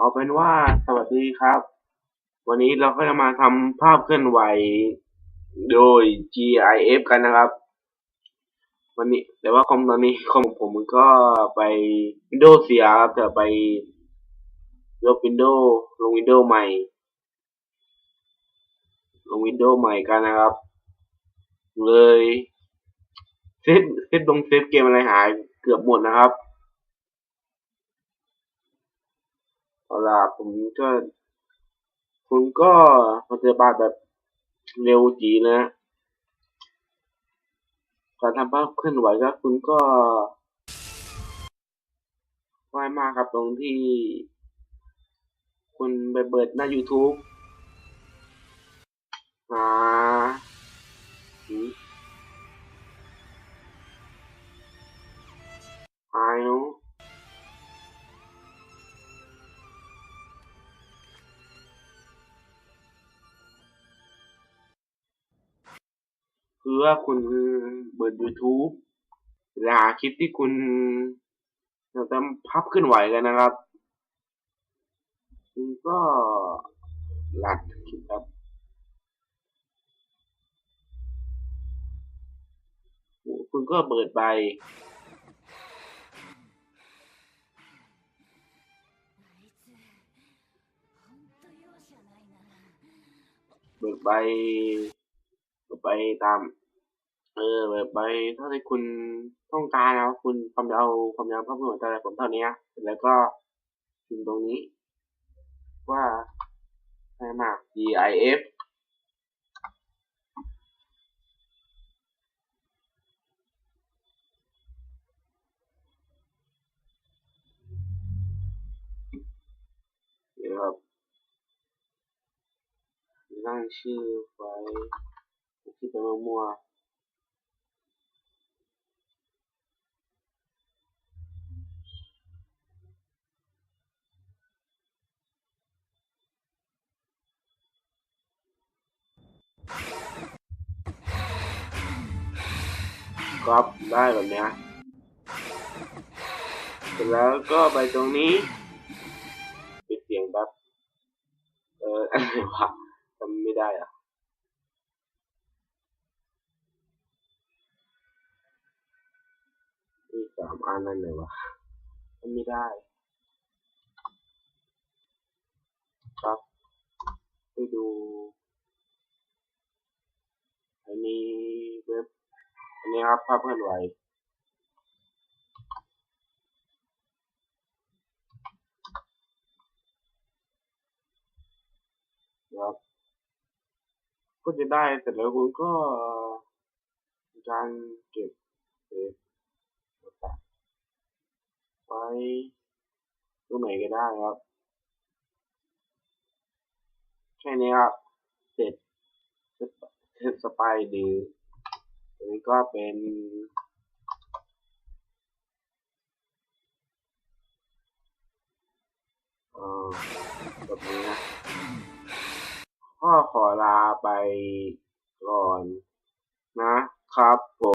เอาเป็นว่าสวัสดีครับ วันนี้เราก็จะมาทำภาพเคลื่อนไหวโดย GIF กันนะครับ วันนี้แต่ว่าคอมตอนนี้คอมผมมันก็ไป Windows เสียครับจะไปลบ Windows ลง Windows ใหม่ ลง Windows ใหม่กันนะครับ เลยเซฟเซฟลงเซฟเกมอะไรหายเกือบหมดนะครับ เอาล่ะผมก็คุณก็ปฏิบัติแบบเร็วจีนะการทำภาพเคลื่อนไหวก็คุณก็ว่ายมากครับตรงที่ คุณไปเปิดหน้า YouTube คือว่าคุณเปิด YouTube และหาคลิปที่คุณจะทำภาพเคลื่อนไหวกันนะครับคุณก็หลักคลิปครับคุณก็เปิดไปเปิดไป ไปตาม เออไปเท่าที่คุณต้องการนะคุณความยาวความยาวภาพเคลื่อนไหวแต่ผมเท่านี้แล้วก็พิมพ์ตรงนี้ ว่าให้มาก GIF ครับตั้งชื่อไว้ ที่เป็นมั่วๆครับได้แบบเนี้ยเสร็จแล้วก็ไปตรงนี้ปิดเสียงแบบเอออะไรวะจำไม่ได้อะมี สามอันนั่นเลยวะจำไม่ได้ครับไปดูอันนี้เว็บอันนี้ครับภาพเคลื่อนไหวครับก็จะได้แต่แล้วคุณก็การเก็บเซฟ ไว้ตรงไหนก็ได้ครับ แค่นี้ครับ เสร็จเสร็จเสร็จสไปดีอันนี้ก็เป็นอ่อแบบนี้นะก็ขอลาไปก่อนนะครับผม